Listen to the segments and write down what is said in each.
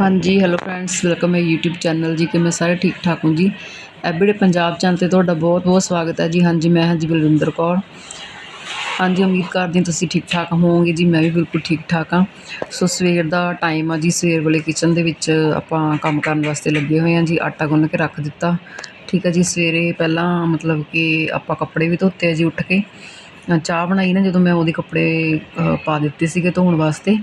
ਹਾਂਜੀ hello friends welcome ਹੈ YouTube channel ਜੀ, ਕਿ ਮੈਂ ਸਾਰੇ ਠੀਕ ਠਾਕ ਹੋ ਜੀ। ਐਵਰੀਡੇ ਪੰਜਾਬ ਚੈਨਲ ਤੇ ਤੁਹਾਡਾ ਬਹੁਤ ਬਹੁਤ ਸਵਾਗਤ ਹੈ ਜੀ। ਹਾਂਜੀ, ਮੈਂ ਹਾਂ ਜੀ ਬਲਵਿੰਦਰ ਕੌਰ। ਹਾਂਜੀ, ਉਮੀਦ ਕਰਦੀ ਹਾਂ ਤੁਸੀਂ ਠੀਕ ਠਾਕ ਹੋਵੋਗੇ ਜੀ, ਮੈਂ ਵੀ ਬਿਲਕੁਲ ਠੀਕ ਠਾਕ ਹਾਂ ਸੋ ਸਵੇਰ ਦਾ ਟਾਈਮ ਆ ਜੀ, ਸਵੇਰ ਵੇਲੇ ਕਿਚਨ ਦੇ ਵਿੱਚ ਆਪਾਂ ਕੰਮ ਕਰਨ ਵਾਸਤੇ ਲੱਗੇ ਹੋਏ ਹਾਂ ਜੀ, ਆਟਾ ਗੁੰਨ ਕੇ ਰੱਖ ਦਿੱਤਾ। ਠੀਕ ਹੈ ਜੀ, ਸਵੇਰੇ ਪਹਿਲਾਂ ਮਤਲਬ ਕਿ ਆਪਾਂ ਕੱਪੜੇ ਵੀ ਧੋਤੇ ਆ ਜੀ ਉੱਠ ਕੇ। ਚਾਹ ਬਣਾਈ ਨਾ, ਜਦੋਂ ਮੈਂ ਉਹਦੇ ਕੱਪੜੇ ਪਾ ਦਿੱਤੇ ਸੀਗੇ ਧੋਣ ਵਾਸਤੇ।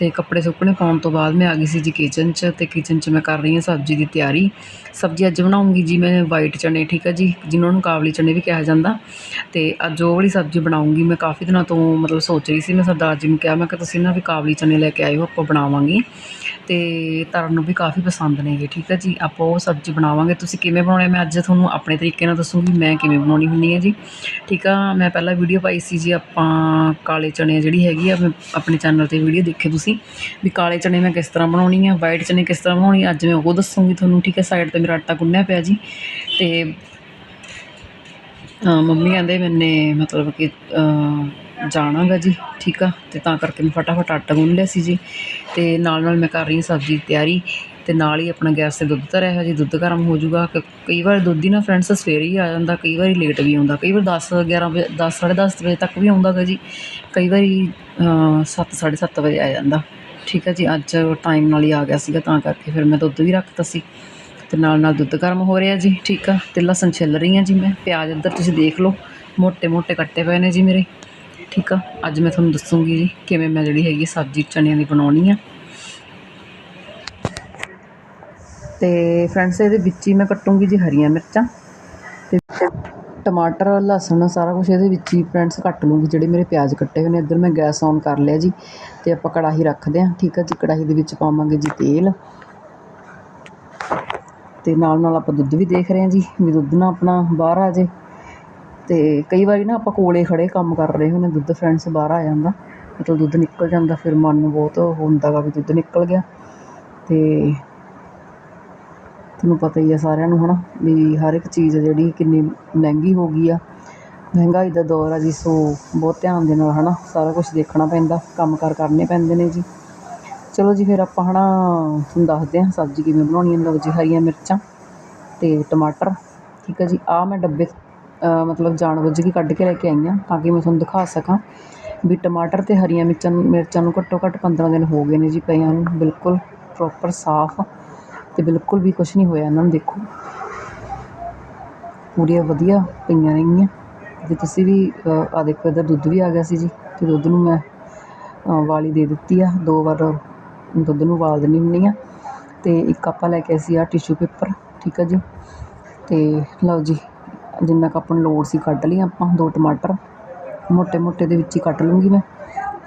ਤੇ ਕੱਪੜੇ ਸੁੱਕਣੇ ਪਾਉਣ ਤੋਂ ਬਾਅਦ ਮੈਂ ਆ ਗਈ ਸੀ ਜੀ ਕਿਚਨ 'ਚ ਤੇ ਕਿਚਨ 'ਚ ਮੈਂ ਕਰ ਰਹੀ ਹਾਂ ਸਬਜ਼ੀ ਦੀ ਤਿਆਰੀ। ਸਬਜ਼ੀ ਅੱਜ ਬਣਾਉਂਗੀ ਜੀ ਮੈਂ ਵਾਈਟ ਚਨੇ, ਠੀਕ ਹੈ ਜੀ, ਜਿਨ੍ਹਾਂ ਨੂੰ ਕਾਬਲੀ ਚਨੇ ਵੀ ਕਿਹਾ ਜਾਂਦਾ। ਤੇ ਅੱਜ ਉਹ ਵਾਲੀ ਸਬਜ਼ੀ ਬਣਾਉਂਗੀ, ਮੈਂ ਕਾਫੀ ਦਿਨਾਂ ਤੋਂ ਮਤਲਬ ਸੋਚ ਰਹੀ ਸੀ, ਮੈਂ ਸਰਦਾਰ ਜੀ ਨੂੰ ਕਿਹਾ, ਮੈਂ ਕਿ ਤੁਸੀਂ ਨਾ ਵੀ ਕਾਬਲੀ ਚਨੇ ਲੈ ਕੇ ਆਇਓ, ਆਪਾਂ ਬਣਾਵਾਂਗੇ। ਤੇ ਤਰਨ ਨੂੰ ਵੀ ਕਾਫੀ ਪਸੰਦ ਨੇਗੇ, ਠੀਕ ਹੈ ਜੀ, ਆਪਾਂ ਉਹ ਸਬਜ਼ੀ ਬਣਾਵਾਂਗੇ। ਤੁਸੀਂ ਕਿਵੇਂ ਬਣਾਉਣੇ ਮੈਂ ਅੱਜ ਤੁਹਾਨੂੰ ਆਪਣੇ ਤਰੀਕੇ ਨਾਲ ਦੱਸੂਗੀ, ਮੈਂ ਕਿਵੇਂ ਬਣਾਉਣੀ ਹੁੰਦੀ ਹੈ ਜੀ। ਠੀਕ ਆ, ਮੈਂ ਪਹਿਲਾਂ ਵੀਡੀਓ ਪਾਈ ਸੀ ਜੀ, ਆਪਾਂ ਕਾਲੇ ਚਨੇ ਜਿਹੜੀ ਹੈਗੀ ਆ, ਮੈਂ ਆਪਣੇ ਚੈਨਲ ਤੇ ਵੀਡੀਓ ਦੇਖੇ ਤੁਸੀਂ। ਵੀ ਕਾਲੇ ਚਨੇ ਮੈਂ ਕਿਸ ਤਰ੍ਹਾਂ ਬਣਾਉਣੀ ਆ ਵਾਈਟ ਚਨੇ ਕਿਸ ਤਰ੍ਹਾਂ ਬਣਾਉਣੀ ਅੱਜ ਮੈਂ ਉਹ ਦੱਸੂਗੀ ਤੁਹਾਨੂੰ, ਠੀਕ ਹੈ ਸਾਈਡ ਤੇ ਮੇਰਾ ਆਟਾ ਗੁੰਨਿਆ ਪਿਆ ਜੀ ਤੇ ਮੰਮੀ ਕਹਿੰਦੇ ਮੈਨੇ ਮਤਲਬ ਕਿ ਜਾਣਾ ਗਾ ਜੀ, ਠੀਕ ਆ? ਤੇ ਤਾਂ ਕਰਕੇ ਮੈਂ ਫਟਾਫਟ ਆਟਾ ਗੁੰਨ ਲਿਆ ਸੀ ਜੀ। ਤੇ ਨਾਲ ਨਾਲ ਮੈਂ ਕਰ ਰਹੀ ਹਾਂ ਸਬਜ਼ੀ ਦੀ ਤਿਆਰੀ। ਤੇ ਨਾਲ ਹੀ ਆਪਣਾ ਗੈਸ ਤੇ ਦੁੱਧ ਤਾਂ ਰਿਹਾ ਜੀ। ਦੁੱਧ ਗਰਮ ਹੋ ਜਾਊਗਾ। ਕਈ ਵਾਰ ਦੁੱਧ ਹੀ ਨਾ ਫਰੈਂਡਸ ਸਵੇਰੇ ਹੀ ਆ ਜਾਂਦਾ, ਕਈ ਵਾਰੀ ਲੇਟ ਵੀ ਆਉਂਦਾ। ਕਈ ਵਾਰ 10 11 ਵਜੇ 10 10:30 ਵਜੇ ਤੱਕ ਵੀ ਆਉਂਦਾ ਗਾ ਜੀ। ਕਈ ਵਾਰੀ 7 7:30 ਵਜੇ ਆ ਜਾਂਦਾ। ਠੀਕ ਹੈ ਜੀ, ਅੱਜ ਟਾਈਮ ਨਾਲ ਹੀ ਆ ਗਿਆ ਸੀਗਾ, ਤਾਂ ਕਰਕੇ ਫਿਰ ਮੈਂ ਦੁੱਧ ਵੀ ਰੱਖਤਾ ਸੀ। ਤੇ ਨਾਲ ਨਾਲ ਦੁੱਧ ਗਰਮ ਹੋ ਰਿਹਾ ਜੀ, ਠੀਕ ਆ? ਤੇ ਲਸਣ ਛਿੱਲ ਰਹੀ ਹਾਂ ਜੀ ਮੈਂ। ਪਿਆਜ਼ ਅੰਦਰ ਤੁਸੀਂ ਦੇਖ ਲਓ। ਮੋٹے ਮੋٹے ਕੱਟੇ ਪਏ ਨੇ ਜੀ ਮੇਰੇ। ਠੀਕ ਆ? ਅੱਜ ਮੈਂ ਤੁਹਾਨੂੰ ਦੱਸੂਗੀ ਜੀ ਕਿਵੇਂ ਮੈਂ ਜਿਹੜੀ ਹੈਗੀ ਸਬਜ਼ੀ ਚਣਿਆਂ ਦੀ ਬਣਾਉਣੀ ਆ। ਤੇ ਫਰੈਂਡਸ ਇਹਦੇ ਵਿੱਚ ਹੀ ਮੈਂ ਕੱਟੂੰਗੀ ਜੀ ਹਰੀਆਂ ਮਿਰਚਾਂ ਤੇ ਟਮਾਟਰ, ਲਸਣ, ਸਾਰਾ ਕੁਝ ਇਹਦੇ ਵਿੱਚ ਹੀ ਫਰੈਂਡਸ ਕੱਟ ਲੂੰਗੀ ਜਿਹੜੇ ਮੇਰੇ ਪਿਆਜ਼ ਕੱਟੇ ਹੋਏ ਨੇ। ਇੱਧਰ ਮੈਂ ਗੈਸ ਔਨ ਕਰ ਲਿਆ ਜੀ ਤੇ ਆਪਾਂ ਕੜਾਹੀ ਰੱਖਦੇ ਹਾਂ, ਠੀਕ ਆ ਜੀ? ਕੜਾਹੀ ਦੇ ਵਿੱਚ ਪਾਵਾਂਗੇ ਜੀ ਤੇਲ। ਤੇ ਨਾਲ ਨਾਲ ਆਪਾਂ ਦੁੱਧ ਵੀ ਦੇਖ ਰਹੇ ਹਾਂ ਜੀ। ਵੀ ਦੁੱਧ ਨਾ ਆਪਣਾ ਬਾਹਰ ਆ ਜੇ ਅਤੇ ਕਈ ਵਾਰੀ ਨਾ ਆਪਾਂ ਕੋਲੇ ਖੜ੍ਹੇ ਕੰਮ ਕਰ ਰਹੇ ਹੁੰਦੇ ਦੁੱਧ ਫਰੈਂਡਸ ਬਾਹਰ ਆ ਜਾਂਦਾ, ਮਤਲਬ ਦੁੱਧ ਨਿਕਲ ਜਾਂਦਾ, ਫਿਰ ਮਨ ਨੂੰ ਬਹੁਤ ਉਹ ਹੁੰਦਾ ਗਾ ਵੀ ਦੁੱਧ ਨਿਕਲ ਗਿਆ। ਅਤੇ ਤੁਹਾਨੂੰ ਪਤਾ ਹੀ ਆ ਸਾਰਿਆਂ ਨੂੰ ਹੈ ਨਾ ਵੀ ਹਰ ਇੱਕ ਚੀਜ਼ ਆ ਜਿਹੜੀ ਕਿੰਨੀ ਮਹਿੰਗੀ ਹੋ ਗਈ ਆ। ਮਹਿੰਗਾਈ ਦਾ ਦੌਰ ਆ ਜੀ, ਸੋ ਬਹੁਤ ਧਿਆਨ ਦੇ ਨਾਲ ਹੈ ਨਾ ਸਾਰਾ ਕੁਛ ਦੇਖਣਾ ਪੈਂਦਾ, ਕੰਮ ਕਾਰ ਕਰਨੇ ਪੈਂਦੇ ਨੇ ਜੀ। ਚਲੋ ਜੀ, ਫਿਰ ਆਪਾਂ ਹੈ ਨਾ ਤੁਹਾਨੂੰ ਦੱਸਦੇ ਹਾਂ ਸਬਜ਼ੀ ਕਿਵੇਂ ਬਣਾਉਣੀ ਹੈ ਲਓ ਜੀ, ਹਰੀਆਂ ਮਿਰਚਾਂ ਅਤੇ ਟਮਾਟਰ, ਠੀਕ ਹੈ ਜੀ। ਆਹ ਮੈਂ ਡੱਬੇ ਮਤਲਬ ਜਾਣਬੁੱਝ ਕੇ ਕੱਢ ਕੇ ਲੈ ਕੇ ਆਈ ਹਾਂ ਤਾਂ ਕਿ ਮੈਂ ਤੁਹਾਨੂੰ ਦਿਖਾ ਸਕਾਂ ਵੀ ਟਮਾਟਰ ਅਤੇ ਹਰੀਆਂ ਮਿਰਚਾਂ ਮਿਰਚਾਂ ਨੂੰ ਘੱਟੋ ਘੱਟ 15 ਦਿਨ ਹੋ ਗਏ ਨੇ ਜੀ ਪਈਆਂ ਨੂੰ ਬਿਲਕੁਲ ਪ੍ਰੋਪਰ ਸਾਫ਼ ਅਤੇ ਬਿਲਕੁਲ ਵੀ ਕੁਛ ਨਹੀਂ ਹੋਇਆ ਇਹਨਾਂ ਨੂੰ ਦੇਖੋ। ਪੂਰੀਆਂ ਵਧੀਆ ਪਈਆਂ ਨੇਗੀਆਂ ਅਤੇ ਤੁਸੀਂ ਵੀ ਆ ਦੇਖੋ ਇੱਧਰ ਦੁੱਧ ਵੀ ਆ ਗਿਆ ਸੀ ਜੀ ਅਤੇ ਦੁੱਧ ਨੂੰ ਮੈਂ ਵਾਲੀ ਦੇ ਦਿੱਤੀ ਆ। ਦੋ ਵਾਰ ਦੁੱਧ ਨੂੰ ਉਬਾਲ ਦਿੰਦੀ ਹੁੰਦੀ ਆ। ਅਤੇ ਇੱਕ ਆਪਾਂ ਲੈ ਕੇ ਆਏ ਆ ਟਿਸ਼ੂ ਪੇਪਰ ਠੀਕ ਆ ਜੀ। ਅਤੇ ਲਓ ਜੀ ਜਿੰਨਾ ਕੁ ਆਪਾਂ ਨੂੰ ਲੋੜ ਸੀ ਕੱਢ ਲਈ ਆਪਾਂ, ਦੋ ਟਮਾਟਰ ਮੋਟੇ ਮੋਟੇ ਦੇ ਵਿੱਚ ਹੀ ਕੱਟ ਲੂੰਗੀ ਮੈਂ,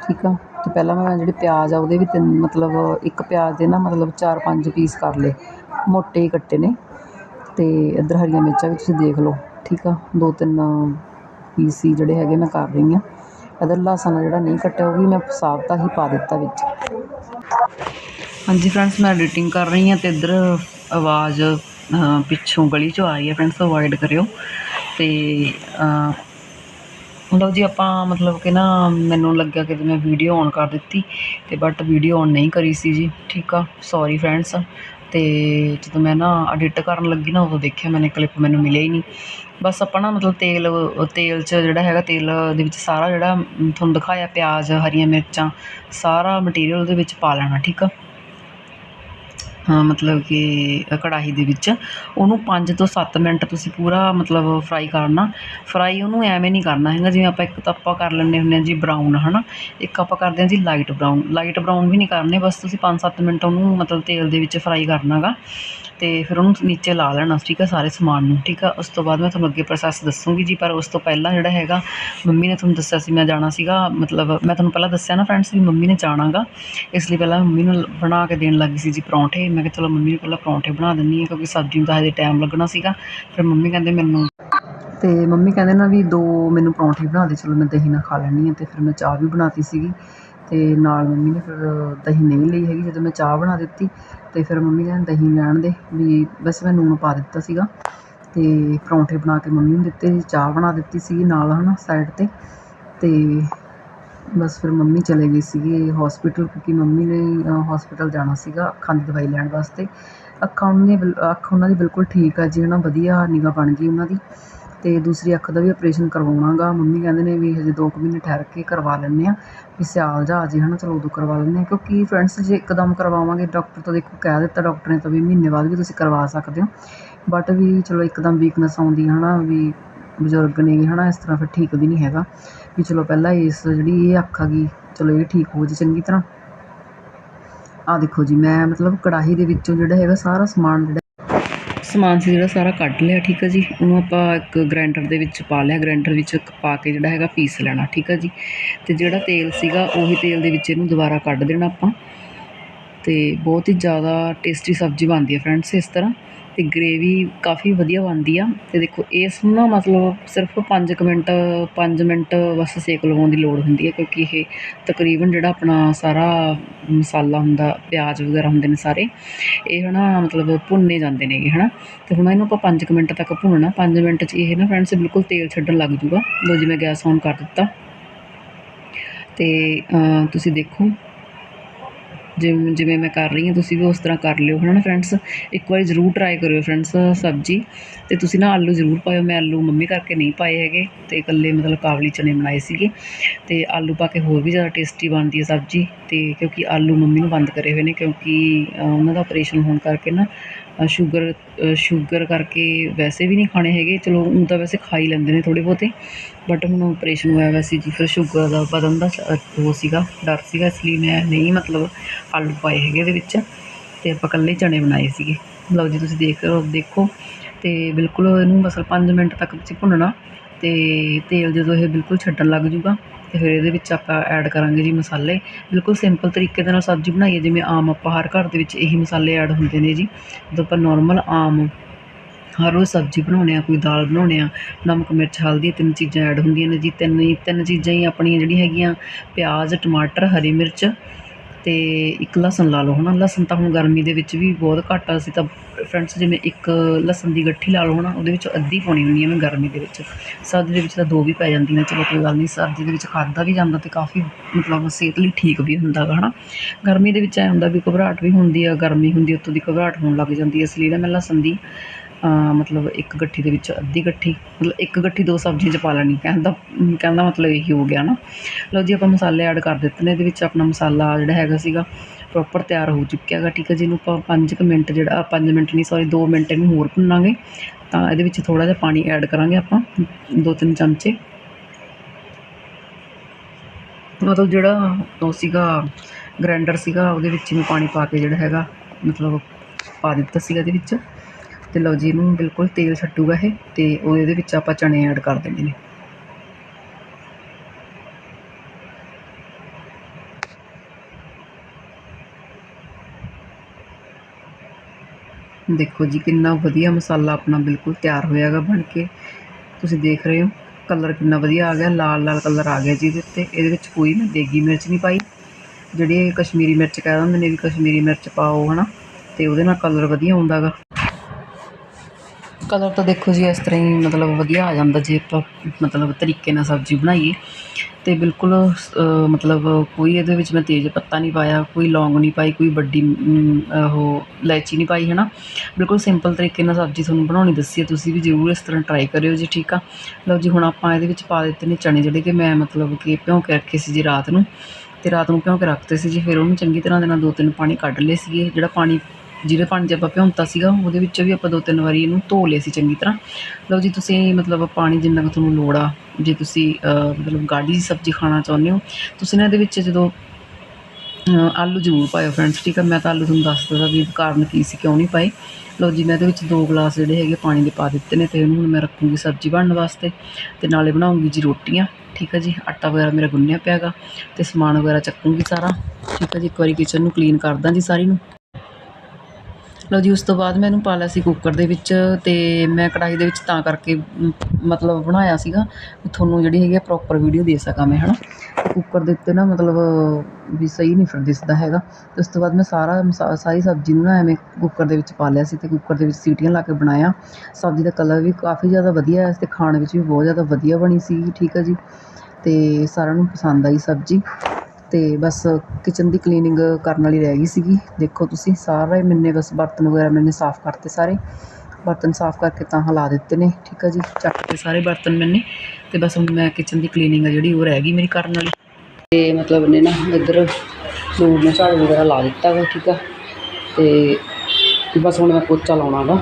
ਠੀਕ ਆ? ਅਤੇ ਪਹਿਲਾਂ ਮੈਂ ਜਿਹੜੇ ਪਿਆਜ਼ ਆ ਉਹਦੇ ਵੀ ਤਿੰਨ ਮਤਲਬ ਇੱਕ ਪਿਆਜ਼ ਦੇ ਨਾ ਮਤਲਬ ਚਾਰ ਪੰਜ ਪੀਸ ਕਰ ਲਏ, ਮੋਟੇ ਹੀ ਕੱਟੇ ਨੇ ਅਤੇ ਇੱਧਰ ਹਰੀਆਂ ਮਿਰਚਾਂ ਵੀ ਤੁਸੀਂ ਦੇਖ ਲਓ, ਠੀਕ ਆ? ਦੋ ਤਿੰਨ ਪੀਸ ਹੀ ਜਿਹੜੇ ਹੈਗੇ ਮੈਂ ਕਰ ਰਹੀ ਹਾਂ ਅਦਰ ਲਸਣ ਜਿਹੜਾ ਨਹੀਂ ਕੱਟਿਆ ਉਹ ਵੀ ਮੈਂ ਸਾਬਤਾ ਹੀ ਪਾ ਦਿੱਤਾ ਵਿੱਚ। ਹਾਂਜੀ ਫਰੈਂਡਸ, ਮੈਂ ਐਡੀਟਿੰਗ ਕਰ ਰਹੀ ਹਾਂ ਤੇ ਇੱਧਰ ਆਵਾਜ਼ ਪਿੱਛੋਂ ਗਲੀ ਚੋਂ ਆ ਰਹੀ ਹੈ ਫਰੈਂਡਸ ਅਵੋਇਡ ਕਰਿਓ। ਤੇ ਲਓ ਜੀ, ਆਪਾਂ ਮਤਲਬ ਕਿ ਨਾ ਮੈਨੂੰ ਲੱਗਿਆ ਕਿ ਮੈਂ ਵੀਡੀਓ ਔਨ ਕਰ ਦਿੱਤੀ, ਤੇ ਬਟ ਵੀਡੀਓ ਔਨ ਨਹੀਂ ਕਰੀ ਸੀ ਜੀ, ਠੀਕ ਆ? ਸੌਰੀ ਫਰੈਂਡਸ ਤੇ ਜਦੋਂ ਮੈਂ ਨਾ ਐਡਿਟ ਕਰਨ ਲੱਗੀ ਨਾ, ਉਦੋਂ ਦੇਖਿਆ ਮੈਨੇ ਕਲਿੱਪ ਮੈਨੂੰ ਮਿਲਿਆ ਹੀ ਨਹੀਂ। ਬਸ ਆਪਾਂ ਨਾ ਮਤਲਬ ਤੇਲ ਤੇਲ 'ਚ ਜਿਹੜਾ ਹੈਗਾ, ਤੇਲ ਦੇ ਵਿੱਚ ਸਾਰਾ ਜਿਹੜਾ ਤੁਹਾਨੂੰ ਦਿਖਾਇਆ ਪਿਆਜ਼, ਹਰੀਆਂ ਮਿਰਚਾਂ, ਸਾਰਾ ਮਟੀਰੀਅਲ ਉਹਦੇ ਵਿੱਚ ਪਾ ਲੈਣਾ, ਠੀਕ ਆ? ਮਤਲਬ ਕਿ ਕੜਾਹੀ ਦੇ ਵਿੱਚ। ਉਹਨੂੰ 5 ਤੋਂ 7 ਮਿੰਟ ਤੁਸੀਂ ਪੂਰਾ, ਮਤਲਬ ਫਰਾਈ ਕਰਨਾ। ਫਰਾਈ ਉਹਨੂੰ ਐਵੇਂ ਨਹੀਂ ਕਰਨਾ ਹੈਗਾ, ਜਿਵੇਂ ਆਪਾਂ ਇੱਕ ਤਾਂ ਆਪਾਂ ਕਰ ਲੈਂਦੇ ਹੁੰਦੇ ਹਾਂ ਜੀ ਬਰਾਊਨ ਹੈ ਨਾ ਇੱਕ ਆਪਾਂ ਕਰਦੇ ਹਾਂ ਜੀ ਲਾਈਟ ਬਰਾਊਨ ਲਾਈਟ ਬਰਾਊਨ ਵੀ ਨਹੀਂ ਕਰਨੇ, ਬਸ ਤੁਸੀਂ 5-7 ਮਿੰਟ ਉਹਨੂੰ, ਮਤਲਬ ਤੇਲ ਦੇ ਵਿੱਚ ਫਰਾਈ ਕਰਨਾ ਗਾ ਤੇ ਫਿਰ ਉਹਨੂੰ ਨੀਚੇ ਲਾ ਲੈਣਾ, ਠੀਕ ਆ, ਸਾਰੇ ਸਮਾਨ ਨੂੰ, ਠੀਕ ਆ। ਉਸ ਤੋਂ ਬਾਅਦ ਮੈਂ ਤੁਹਾਨੂੰ ਅੱਗੇ ਪ੍ਰੋਸੈਸ ਦੱਸੂਗੀ ਜੀ, ਪਰ ਉਸ ਤੋਂ ਪਹਿਲਾਂ ਜਿਹੜਾ ਹੈਗਾ, ਮੰਮੀ ਨੇ ਤੁਹਾਨੂੰ ਦੱਸਿਆ ਸੀ ਮੈਂ ਜਾਣਾ ਸੀਗਾ, ਮਤਲਬ ਮੈਂ ਤੁਹਾਨੂੰ ਪਹਿਲਾਂ ਦੱਸਿਆ ਨਾ ਫਰੈਂਡਸ ਵੀ ਮੰਮੀ ਨੇ ਜਾਣਾਗਾ। ਇਸ ਲਈ ਪਹਿਲਾਂ ਮੰਮੀ ਨੂੰ ਬਣਾ ਕੇ ਦੇਣ ਲੱਗੀ ਸੀ ਜੀ ਪਰੌਂਠੇ। ਮੈਂ ਕਿਹਾ ਚਲੋ ਮੰਮੀ ਨੂੰ ਪਹਿਲਾਂ ਪਰੌਂਠੇ ਬਣਾ ਦਿੰਦੀ ਹਾਂ, ਕਿਉਂਕਿ ਸਬਜ਼ੀ ਨੂੰ ਤਾਂ ਹਜੇ ਟਾਈਮ ਲੱਗਣਾ ਸੀਗਾ। ਫਿਰ ਮੰਮੀ ਕਹਿੰਦੇ ਮੈਨੂੰ, ਤੇ ਮੰਮੀ ਕਹਿੰਦੇ ਨਾ ਵੀ ਦੋ ਮੈਨੂੰ ਪਰੌਂਠੇ ਬਣਾ ਦੇ, ਚਲੋ ਮੈਂ ਦਹੀਂ ਨਾਲ ਖਾ ਲੈਣੀ ਆ ਤੇ ਫਿਰ ਮੈਂ ਚਾਹ ਵੀ ਬਣਾਤੀ ਸੀਗੀ। ਅਤੇ ਨਾਲ ਮੰਮੀ ਨੇ ਫਿਰ ਦਹੀਂ ਨਹੀਂ ਲਈ ਹੈਗੀ, ਜਦੋਂ ਮੈਂ ਚਾਹ ਬਣਾ ਦਿੱਤੀ ਅਤੇ ਫਿਰ ਮੰਮੀ ਕਹਿੰਦੇ ਦਹੀਂ ਲੈਣ ਦੇ ਵੀ ਬਸ ਮੈਂ ਲੂਣ ਪਾ ਦਿੱਤਾ ਸੀਗਾ ਅਤੇ ਪਰੌਂਠੇ ਬਣਾ ਕੇ ਮੰਮੀ ਨੂੰ ਦਿੱਤੇ ਚਾਹ ਬਣਾ ਦਿੱਤੀ ਸੀਗੀ ਨਾਲ ਹੈ ਨਾ ਸਾਈਡ ਤੇ ਅਤੇ ਬਸ ਫਿਰ ਮੰਮੀ ਚਲੇ ਗਏ ਸੀਗੇ ਹੋਸਪਿਟਲ ਕਿਉਂਕਿ ਮੰਮੀ ਨੇ ਹੋਸਪਿਟਲ ਜਾਣਾ ਸੀਗਾ ਅੱਖਾਂ ਦੀ ਦਵਾਈ ਲੈਣ ਵਾਸਤੇ। ਅੱਖਾਂ ਉਹਨਾਂ ਦੀਆਂ ਬਿਲ- ਅੱਖ ਉਹਨਾਂ ਦੀ ਬਿਲਕੁਲ ਠੀਕ ਆ ਜੀ ਹੈ ਨਾ ਵਧੀਆ ਨਿਗਾਹ ਬਣ ਗਈ ਉਹਨਾਂ ਦੀ। ਅਤੇ ਦੂਸਰੀ ਅੱਖ ਦਾ ਵੀ ਆਪਰੇਸ਼ਨ ਕਰਵਾਉਣਾ ਗਾ ਮੰਮੀ ਕਹਿੰਦੇ ਨੇ ਵੀ ਹਜੇ ਦੋ ਕੁ ਮਹੀਨੇ ਠਹਿਰ ਕੇ ਕਰਵਾ ਲੈਂਦੇ ਹਾਂ, ਵੀ ਸਿਆਲ ਜਾ ਆ ਜੇ ਨਾ ਚਲੋ ਉਦੋਂ ਕਰਵਾ ਲੈਂਦੇ ਹਾਂ। ਕਿਉਂਕਿ ਫਰੈਂਡਸ ਜੇ ਇੱਕਦਮ ਕਰਵਾਵਾਂਗੇ ਡਾਕਟਰ ਤਾਂ ਦੇਖੋ ਕਹਿ ਦਿੱਤਾ ਡਾਕਟਰ ਨੇ ਤਾਂ ਵੀ ਮਹੀਨੇ ਬਾਅਦ ਵੀ ਤੁਸੀਂ ਕਰਵਾ ਸਕਦੇ ਹੋ। ਬਟ ਵੀ ਚਲੋ ਇੱਕਦਮ ਵੀਕਨੈਸ ਆਉਂਦੀ ਹੈ ਨਾ ਵੀ ਬਜ਼ੁਰਗ ਨੇ ਹੈ ਨਾ ਇਸ ਤਰ੍ਹਾਂ ਫਿਰ ਠੀਕ ਵੀ ਨਹੀਂ ਹੈਗਾ। ਵੀ ਚਲੋ ਪਹਿਲਾਂ ਇਸ ਜਿਹੜੀ ਇਹ ਅੱਖ ਆ ਗਈ, ਚਲੋ ਇਹ ਠੀਕ ਹੋ ਜੇ ਚੰਗੀ ਤਰ੍ਹਾਂ। ਆ ਦੇਖੋ ਜੀ, ਮੈਂ ਮਤਲਬ ਕੜਾਹੀ ਦੇ ਵਿੱਚੋਂ ਜਿਹੜਾ ਹੈਗਾ ਸਾਰਾ ਸਮਾਨ ਜਿਹੜਾ ਸਮਾਨ ਸੀ ਜਿਹੜਾ ਸਾਰਾ ਕੱਢ ਲਿਆ, ਠੀਕ ਹੈ ਜੀ? ਉਹਨੂੰ ਆਪਾਂ ਇੱਕ ਗ੍ਰਾਈਂਡਰ ਦੇ ਵਿੱਚ ਪਾ ਲਿਆ ਗ੍ਰਾਈਂਡਰ ਵਿੱਚ ਪਾ ਕੇ ਜਿਹੜਾ ਹੈਗਾ ਪੀਸ ਲੈਣਾ, ਠੀਕ ਆ ਜੀ? ਤੇ ਜਿਹੜਾ ਤੇਲ ਸੀਗਾ, ਉਹੀ ਤੇਲ ਦੇ ਵਿੱਚ ਇਹਨੂੰ ਦੁਬਾਰਾ ਕੱਢ ਦੇਣਾ ਆਪਾਂ। ਤੇ ਬਹੁਤ ਹੀ ਜ਼ਿਆਦਾ ਟੇਸਟੀ ਸਬਜ਼ੀ ਬਣਦੀ ਹੈ ਫਰੈਂਡਸ ਇਸ ਤਰ੍ਹਾਂ। ਅਤੇ ਗ੍ਰੇਵੀ ਕਾਫੀ ਵਧੀਆ ਬਣਦੀ ਆ। ਅਤੇ ਦੇਖੋ, ਇਸ ਨੂੰ ਨਾ ਮਤਲਬ ਸਿਰਫ ਪੰਜ ਕੁ ਮਿੰਟ, ਪੰਜ ਮਿੰਟ ਬਸ ਸੇਕ ਲਵਾਉਣ ਦੀ ਲੋੜ ਹੁੰਦੀ ਹੈ ਕਿਉਂਕਿ ਇਹ ਤਕਰੀਬਨ ਜਿਹੜਾ ਆਪਣਾ ਸਾਰਾ ਮਸਾਲਾ ਹੁੰਦਾ, ਪਿਆਜ਼ ਵਗੈਰਾ ਹੁੰਦੇ ਨੇ ਸਾਰੇ, ਇਹ ਨਾ ਮਤਲਬ ਭੁੰਨੇ ਜਾਂਦੇ ਨੇਗੇ ਹੈ ਨਾ ਅਤੇ ਹੁਣ ਇਹਨੂੰ ਆਪਾਂ ਪੰਜ ਕੁ ਮਿੰਟ ਤੱਕ ਭੁੰਨਣਾ, ਪੰਜ ਮਿੰਟ 'ਚ ਇਹ ਨਾ ਫਰੈਂਡਸ ਬਿਲਕੁਲ ਤੇਲ ਛੱਡਣ ਲੱਗ ਜੂਗਾ। ਲੋ ਜੀ, ਮੈਂ ਗੈਸ ਔਨ ਕਰ ਦਿੱਤਾ। ਅਤੇ ਤੁਸੀਂ ਦੇਖੋ ਜਿਵੇਂ ਜਿਵੇਂ ਮੈਂ ਕਰ ਰਹੀ ਹਾਂ, ਤੁਸੀਂ ਵੀ ਉਸ ਤਰ੍ਹਾਂ ਕਰ ਲਿਓ ਹੈ ਨਾ ਫਰੈਂਡਸ ਇੱਕ ਵਾਰੀ ਜ਼ਰੂਰ ਟਰਾਈ ਕਰਿਓ ਫਰੈਂਡਸ ਸਬਜ਼ੀ। ਅਤੇ ਤੁਸੀਂ ਨਾ ਆਲੂ ਜ਼ਰੂਰ ਪਾਇਓ, ਮੈਂ ਆਲੂ ਮੰਮੀ ਕਰਕੇ ਨਹੀਂ ਪਾਏ ਹੈਗੇ ਅਤੇ ਇਕੱਲੇ ਮਤਲਬ ਕਾਬਲੀ ਚਨੇ ਬਣਾਏ ਸੀਗੇ। ਅਤੇ ਆਲੂ ਪਾ ਕੇ ਹੋਰ ਵੀ ਜ਼ਿਆਦਾ ਟੇਸਟੀ ਬਣਦੀ ਹੈ ਸਬਜ਼ੀ ਅਤੇ ਕਿਉਂਕਿ ਆਲੂ ਮੰਮੀ ਨੂੰ ਬੰਦ ਕਰੇ ਹੋਏ ਨੇ, ਕਿਉਂਕਿ ਉਹਨਾਂ ਦਾ ਆਪਰੇਸ਼ਨ ਹੋਣ ਕਰਕੇ ਨਾ ਸ਼ੂਗਰ ਸ਼ੂਗਰ ਕਰਕੇ ਵੈਸੇ ਵੀ ਨਹੀਂ ਖਾਣੇ ਹੈਗੇ। ਚਲੋ ਉਹ ਤਾਂ ਵੈਸੇ ਖਾ ਹੀ ਲੈਂਦੇ ਨੇ ਥੋੜ੍ਹੇ ਬਹੁਤੇ। ਬਟ ਹੁਣ ਓਪਰੇਸ਼ਨ ਹੋਇਆ ਹੋਇਆ ਸੀ ਜੀ, ਫਿਰ ਸ਼ੂਗਰ ਦਾ ਵਧਣ ਦਾ ਉਹ ਸੀਗਾ, ਡਰ ਸੀਗਾ, ਇਸ ਲਈ ਮੈਂ ਨਹੀਂ ਮਤਲਬ ਆਲੂ ਪਾਏ ਹੈਗੇ ਇਹਦੇ ਵਿੱਚ। ਅਤੇ ਆਪਾਂ ਇਕੱਲੇ ਚਣੇ ਬਣਾਏ ਸੀਗੇ। ਲਓ ਜੀ, ਤੁਸੀਂ ਦੇਖ ਰਹੇ ਹੋ, ਦੇਖੋ। ਅਤੇ ਬਿਲਕੁਲ ਇਹਨੂੰ ਮਸਲ 5 ਮਿੰਟ ਤੱਕ ਤੁਸੀਂ ਭੁੰਨਣਾ। ਅਤੇ ਤੇਲ ਜਦੋਂ ਇਹ ਬਿਲਕੁਲ ਛੱਡਣ ਲੱਗ ਜੂਗਾ ਤੇ ਫਿਰ ਇਹਦੇ ਵਿੱਚ ਆਪਾਂ ਐਡ ਕਰਾਂਗੇ ਜੀ ਮਸਾਲੇ। ਬਿਲਕੁਲ ਸਿੰਪਲ ਤਰੀਕੇ ਦੇ ਨਾਲ ਸਬਜ਼ੀ ਬਣਾਈਏ, ਜਿਵੇਂ ਆਮ ਆਪਾਂ ਹਰ ਘਰ ਦੇ ਵਿੱਚ ਇਹੀ ਮਸਾਲੇ ਐਡ ਹੁੰਦੇ ਨੇ ਜੀ। ਜਦੋਂ ਆਪਾਂ ਨਾਰਮਲ ਆਮ ਹਰ ਰੋਜ਼ ਸਬਜ਼ੀ ਬਣਾਉਣੇ ਆ ਕੋਈ ਦਾਲ ਬਣਾਉਣੇ ਆ ਨਮਕ, ਮਿਰਚ, ਹਲਦੀ ਤਿੰਨ ਚੀਜ਼ਾਂ ਐਡ ਹੁੰਦੀਆਂ ਨੇ ਜੀ। ਤਿੰਨ ਹੀ ਤਿੰਨ ਚੀਜ਼ਾਂ ਹੀ ਆਪਣੀਆਂ ਜਿਹੜੀਆਂ ਹੈਗੀਆਂ, ਪਿਆਜ਼, ਟਮਾਟਰ, ਹਰੀ ਮਿਰਚ ਅਤੇ ਇੱਕ ਲਸਣ ਲਾ ਲਓ ਨਾ ਲਸਣ ਤਾਂ ਹੁਣ ਗਰਮੀ ਦੇ ਵਿੱਚ ਵੀ ਬਹੁਤ ਘੱਟ ਆ। ਅਸੀਂ ਤਾਂ ਫਰੈਂਡਸ ਜਿਵੇਂ ਇੱਕ ਲਸਣ ਦੀ ਗੱਠੀ ਲਾ ਲਓ ਨਾ ਉਹਦੇ ਵਿੱਚ ਅੱਧੀ ਪਾਉਣੀ ਹੁੰਦੀ ਹੈ ਮੈਂ ਗਰਮੀ ਦੇ ਵਿੱਚ। ਸਰਦੀ ਦੇ ਵਿੱਚ ਤਾਂ ਦੋ ਵੀ ਪੈ ਜਾਂਦੀਆਂ ਨੇ ਚਲੋ ਕੋਈ ਗੱਲ ਨਹੀਂ। ਸਰਦੀ ਦੇ ਵਿੱਚ ਖਾਦਾ ਵੀ ਜਾਂਦਾ ਅਤੇ ਕਾਫੀ ਮਤਲਬ ਸਿਹਤ ਲਈ ਠੀਕ ਵੀ ਹੁੰਦਾ ਗਾ ਨਾ ਗਰਮੀ ਦੇ ਵਿੱਚ ਐ ਹੁੰਦਾ ਵੀ ਘਬਰਾਹਟ ਵੀ ਹੁੰਦੀ ਆ। ਗਰਮੀ ਹੁੰਦੀ, ਉੱਤੋਂ ਦੀ ਘਬਰਾਹਟ ਹੋਣ ਲੱਗ ਜਾਂਦੀ ਹੈ ਇਸ ਲਈ ਨਾ ਮੈਂ ਲਸਣ ਦੀ ਮਤਲਬ ਇੱਕ ਗੱਠੀ ਦੇ ਵਿੱਚ ਅੱਧੀ ਗੱਠੀ, ਮਤਲਬ ਇੱਕ ਗੱਠੀ ਦੋ ਸਬਜ਼ੀਆਂ 'ਚ ਪਾ ਲੈਣੀ ਕਹਿੰਦਾ ਕਹਿੰਦਾ ਮਤਲਬ ਇਹੀ ਹੋ ਗਿਆ ਨਾ। ਲਓ ਜੀ, ਆਪਾਂ ਮਸਾਲੇ ਐਡ ਕਰ ਦਿੱਤੇ ਨੇ, ਇਹਦੇ ਵਿੱਚ ਆਪਣਾ ਮਸਾਲਾ ਜਿਹੜਾ ਹੈਗਾ ਸੀਗਾ ਪ੍ਰੋਪਰ ਤਿਆਰ ਹੋ ਚੁੱਕਿਆ ਹੈਗਾ, ਠੀਕ ਹੈ ਜਿਹਨੂੰ ਆਪਾਂ 5 ਕੁ ਮਿੰਟ ਜਿਹੜਾ 5 ਮਿੰਟ ਨਹੀਂ ਸੌਰੀ 2 ਮਿੰਟ ਇਹਨੂੰ ਹੋਰ ਭੁੰਨਾਂਗੇ। ਤਾਂ ਇਹਦੇ ਵਿੱਚ ਥੋੜਾ ਜਿਹਾ ਪਾਣੀ ਐਡ ਕਰਾਂਗੇ ਆਪਾਂ, ਦੋ ਤਿੰਨ ਚਮਚੇ। ਮਤਲਬ ਜਿਹੜਾ ਉਹ ਸੀਗਾ ਗ੍ਰਾਈਂਡਰ ਸੀਗਾ, ਉਹਦੇ ਵਿੱਚ ਹੀ ਪਾਣੀ ਪਾ ਕੇ ਜਿਹੜਾ ਹੈਗਾ, ਮਤਲਬ ਪਾ ਦਿੱਤਾ ਸੀਗਾ ਇਹਦੇ ਵਿੱਚ। ਤੇ ਲਓ ਜੀ, ਇਹਨੂੰ ਬਿਲਕੁਲ ਤੇਲ ਛੱਡੂਗਾ ਇਹ ਤੇ ਉਹ ਇਹਦੇ ਵਿੱਚ ਆਪਾਂ ਚਣੇ ਐਡ ਕਰ ਦੇਣੇ ਨੇ। ਦੇਖੋ ਜੀ, ਕਿੰਨਾ ਵਧੀਆ ਮਸਾਲਾ ਆਪਣਾ ਬਿਲਕੁਲ ਤਿਆਰ ਹੋਇਆਗਾ ਬਣ ਕੇ। ਤੁਸੀਂ ਦੇਖ ਰਹੇ ਹੋ, ਕਲਰ ਕਿੰਨਾ ਵਧੀਆ ਆ ਗਿਆ, ਲਾਲ ਲਾਲ ਕਲਰ ਆ ਗਿਆ ਜੀ ਇਹਦੇ ਉੱਤੇ। ਇਹਦੇ ਵਿੱਚ ਕੋਈ ਮੈਂ ਦੇਗੀ ਮਿਰਚ ਨਹੀਂ ਪਾਈ। ਜਿਹੜੀ ਕਸ਼ਮੀਰੀ ਮਿਰਚ ਕਹਿ ਦਿੰਦੇ ਨੇ ਵੀ ਕਸ਼ਮੀਰੀ ਮਿਰਚ ਪਾਓ, ਹਨਾ? ਤੇ ਉਹਦੇ ਨਾਲ ਕਲਰ ਵਧੀਆ ਆਉਂਦਾ ਗਾ ਕਲਰ ਤਾਂ ਦੇਖੋ ਜੀ, ਇਸ ਤਰ੍ਹਾਂ ਹੀ ਮਤਲਬ ਵਧੀਆ ਆ ਜਾਂਦਾ ਜੇ ਆਪਾਂ ਮਤਲਬ ਤਰੀਕੇ ਨਾਲ ਸਬਜ਼ੀ ਬਣਾਈਏ। ਤੇ ਬਿਲਕੁਲ ਮਤਲਬ ਕੋਈ ਇਹਦੇ ਵਿੱਚ ਮੈਂ ਤੇਜ਼ ਪੱਤਾ ਨਹੀਂ ਪਾਇਆ, ਕੋਈ ਲੌਂਗ ਨਹੀਂ ਪਾਈ, ਕੋਈ ਵੱਡੀ ਉਹ ਇਲਾਇਚੀ ਨਹੀਂ ਪਾਈ ਹੈ ਨਾ ਬਿਲਕੁਲ ਸਿੰਪਲ ਤਰੀਕੇ ਨਾਲ ਸਬਜ਼ੀ ਤੁਹਾਨੂੰ ਬਣਾਉਣੀ ਦੱਸੀ ਹੈ ਤੁਸੀਂ ਵੀ ਜ਼ਰੂਰ ਇਸ ਤਰ੍ਹਾਂ ਟਰਾਈ ਕਰਿਓ ਜੀ, ਠੀਕ ਆ। ਲਓ ਜੀ, ਹੁਣ ਆਪਾਂ ਇਹਦੇ ਵਿੱਚ ਪਾ ਦਿੱਤੇ ਨੇ ਚਣੇ ਜਿਹੜੇ ਕਿ ਮੈਂ ਮਤਲਬ ਕਿ ਭਿਉਂ ਕੇ ਰੱਖੇ ਸੀ ਜੀ ਰਾਤ ਨੂੰ। ਅਤੇ ਰਾਤ ਨੂੰ ਭਿਉਂ ਕੇ ਰੱਖਤੇ ਸੀ ਜੀ, ਫਿਰ ਉਹਨੂੰ ਚੰਗੀ ਤਰ੍ਹਾਂ ਦੇ ਨਾਲ ਦੋ ਤਿੰਨ ਪਾਣੀ ਕੱਢ ਲਏ ਸੀਗੇ, ਜਿਹੜਾ ਪਾਣੀ ਜਿਹੜੇ ਪਾਣੀ 'ਚ ਆਪਾਂ ਭਿਉਂਤਾ ਸੀਗਾ, ਉਹਦੇ ਵਿੱਚ ਵੀ ਆਪਾਂ ਦੋ ਤਿੰਨ ਵਾਰੀ ਇਹਨੂੰ ਧੋ ਲਿਆ ਸੀ ਚੰਗੀ ਤਰ੍ਹਾਂ। ਲਓ ਜੀ, ਤੁਸੀਂ ਮਤਲਬ ਪਾਣੀ ਜਿੰਨਾ ਕੁ ਤੁਹਾਨੂੰ ਲੋੜ ਆ, ਜੇ ਤੁਸੀਂ ਮਤਲਬ ਗਾੜੀ ਦੀ ਸਬਜ਼ੀ ਖਾਣਾ ਚਾਹੁੰਦੇ ਹੋ, ਤੁਸੀਂ ਨਾ ਇਹਦੇ ਵਿੱਚ ਜਦੋਂ ਆਲੂ ਜ਼ਰੂਰ ਪਾਇਓ ਫਰੈਂਡਸ, ਠੀਕ ਆ? ਮੈਂ ਤਾਂ ਆਲੂ ਤੁਹਾਨੂੰ ਦੱਸ ਦਿੱਤਾ ਵੀ ਕਾਰਨ ਕੀ ਸੀ, ਕਿਉਂ ਨਹੀਂ ਪਾਏ। ਲਓ ਜੀ, ਮੈਂ ਇਹਦੇ ਵਿੱਚ ਦੋ ਗਲਾਸ ਜਿਹੜੇ ਹੈਗੇ ਪਾਣੀ ਦੇ ਪਾ ਦਿੱਤੇ ਨੇ, ਤੇ ਇਹਨੂੰ ਹੁਣ ਮੈਂ ਰੱਖੂੰਗੀ ਸਬਜ਼ੀ ਬਣਨ ਵਾਸਤੇ, ਤੇ ਨਾਲੇ ਬਣਾਉਂਗੀ ਜੀ ਰੋਟੀਆਂ, ਠੀਕ ਆ ਜੀ? ਆਟਾ ਵਗੈਰਾ ਮੇਰਾ ਗੁੰਨਿਆ ਪਿਆ ਗਾ ਤੇ ਸਮਾਨ ਵਗੈਰਾ ਚੱਕੂੰਗੀ ਸਾਰਾ, ਠੀਕ ਆ ਜੀ? ਇੱਕ ਵਾਰੀ ਕਿਚਨ ਨੂੰ ਕਲੀਨ ਕਰਦਾ ਜੀ ਸਾਰੀ ਨੂੰ। ਲਓ ਜੀ, ਉਸ ਤੋਂ ਬਾਅਦ ਮੈਂ ਇਹਨੂੰ ਪਾ ਲਿਆ ਸੀ ਕੁੱਕਰ ਦੇ ਵਿੱਚ ਅਤੇ ਮੈਂ ਕੜਾਹੀ ਦੇ ਵਿੱਚ ਤਾਂ ਕਰਕੇ ਮਤਲਬ ਬਣਾਇਆ ਸੀਗਾ। ਤੁਹਾਨੂੰ ਜਿਹੜੀ ਹੈਗੀ ਆ ਪ੍ਰੋਪਰ ਵੀਡੀਓ ਦੇ ਸਕਾਂ ਮੈਂ ਹੈ ਨਾ ਕੁੱਕਰ ਦੇ ਉੱਤੇ ਨਾ ਮਤਲਬ ਵੀ ਸਹੀ ਨਹੀਂ ਫਿਰ ਦਿਸਦਾ ਹੈਗਾ। ਤੇ ਉਸ ਤੋਂ ਬਾਅਦ ਮੈਂ ਸਾਰਾ ਮਸਾ- ਸਾਰੀ ਸਬਜ਼ੀ ਨੂੰ ਨਾ ਐਵੇਂ ਕੁੱਕਰ ਦੇ ਵਿੱਚ ਪਾ ਲਿਆ ਸੀ ਅਤੇ ਕੁੱਕਰ ਦੇ ਵਿੱਚ ਸੀਟੀਆਂ ਲਾ ਕੇ ਬਣਾਇਆ। ਸਬਜ਼ੀ ਦਾ ਕਲਰ ਵੀ ਕਾਫੀ ਜ਼ਿਆਦਾ ਵਧੀਆ ਹੈ ਅਤੇ ਖਾਣ ਵਿੱਚ ਵੀ ਬਹੁਤ ਜ਼ਿਆਦਾ ਵਧੀਆ ਬਣੀ ਸੀ ਠੀਕ ਹੈ ਜੀ। ਅਤੇ ਸਾਰਿਆਂ ਨੂੰ ਪਸੰਦ ਆਈ ਸਬਜ਼ੀ। ਅਤੇ ਬਸ ਕਿਚਨ ਦੀ ਕਲੀਨਿੰਗ ਕਰਨ ਵਾਲੀ ਰਹਿ ਗਈ ਸੀਗੀ। ਦੇਖੋ ਤੁਸੀਂ, ਸਾਰੇ ਮੈਨੇ ਬਸ ਬਰਤਨ ਵਗੈਰਾ ਮੈਨੇ ਸਾਫ਼ ਕਰਤੇ ਸਾਰੇ। ਬਰਤਨ ਸਾਫ਼ ਕਰਕੇ ਤਾਂ ਹਿਲਾ ਦਿੱਤੇ ਨੇ, ਠੀਕ ਆ ਜੀ? ਚੱਕ ਕੇ ਸਾਰੇ ਬਰਤਨ ਮੈਨੇ ਅਤੇ ਬਸ ਹੁਣ ਮੈਂ ਕਿਚਨ ਦੀ ਕਲੀਨਿੰਗ ਆ ਜਿਹੜੀ ਉਹ ਰਹਿ ਗਈ ਮੇਰੀ ਕਰਨ ਵਾਲੀ। ਅਤੇ ਮਤਲਬ ਨੇ ਨਾ ਇੱਧਰ ਸੂਟ ਨੇ ਝਾੜੂ ਵਗੈਰਾ ਲਾ ਦਿੱਤਾ ਵਾ, ਠੀਕ ਆ? ਅਤੇ ਬਸ ਹੁਣ ਮੈਂ ਪੋਚਾ ਲਾਉਣਾ ਵਾ।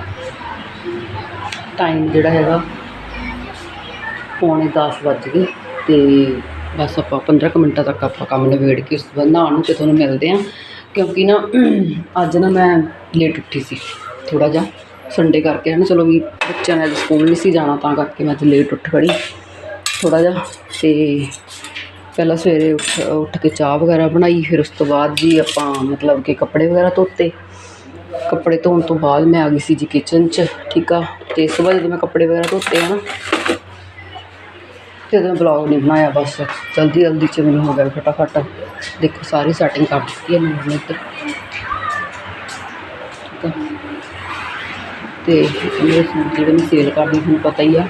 ਟਾਈਮ ਜਿਹੜਾ ਹੈਗਾ, ਪੌਣੇ 10 ਵੱਜ ਗਏ ਅਤੇ ਬਸ ਆਪਾਂ 15 ਕੁ ਮਿੰਟਾਂ ਤੱਕ ਆਪਾਂ ਕੰਮ ਨਿਬੇੜ ਕੇ ਉਸ ਤੋਂ ਬਾਅਦ ਨਹਾਉਣ ਨੂੰ ਤੁਹਾਨੂੰ ਮਿਲਦੇ ਹਾਂ। ਕਿਉਂਕਿ ਨਾ ਅੱਜ ਨਾ ਮੈਂ ਲੇਟ ਉੱਠੀ ਸੀ ਥੋੜਾ ਜਿਹਾ ਸੰਡੇ ਕਰਕੇ ਨਾ ਚਲੋ ਵੀ ਬੱਚਿਆਂ ਨੇ ਅੱਜ ਸਕੂਲ ਨਹੀਂ ਸੀ ਜਾਣਾ, ਤਾਂ ਕਰਕੇ ਮੈਂ ਅੱਜ ਲੇਟ ਉੱਠ ਖੜੀ। ਥੋੜਾ ਜਿਹਾ ਤੇ ਪਹਿਲਾਂ ਸਵੇਰੇ ਉੱਠ ਉੱਠ ਕੇ ਚਾਹ ਵਗੈਰਾ ਬਣਾਈ, ਫਿਰ ਉਸ ਤੋਂ ਬਾਅਦ ਜੀ ਆਪਾਂ ਮਤਲਬ ਕਿ ਕੱਪੜੇ ਵਗੈਰਾ ਧੋਤੇ। ਕੱਪੜੇ ਧੋਣ ਤੋਂ ਬਾਅਦ ਮੈਂ ਆ ਗਈ ਸੀ ਜੀ ਕਿਚਨ 'ਚ, ਠੀਕ ਆ? ਤੇ ਸਵੇਰ ਜਦੋਂ ਮੈਂ ਕੱਪੜੇ ਵਗੈਰਾ ਧੋਤੇ ਹਨ ਨਾ ਮੈਂ ਬਲੌਗ ਨਹੀਂ ਬਣਾਇਆ ਬਸ ਜਲਦੀ ਜਲਦੀ ਚ ਮੈਨੂੰ ਹੋ ਗਿਆ ਵੀ ਫਟਾਫਟ ਦੇਖੋ ਸਾਰੀ ਸੈਟਿੰਗ ਕਰ ਦਿੱਤੀ ਹੈ ਮੈਂ ਇੱਧਰ ਠੀਕ ਆ ਤੇ ਮੇਰੇ ਸੂਟ ਜਿਹੜੇ ਮੈਂ ਸੇਲ ਕਰਦੀ ਤੁਹਾਨੂੰ ਪਤਾ ਹੀ ਆ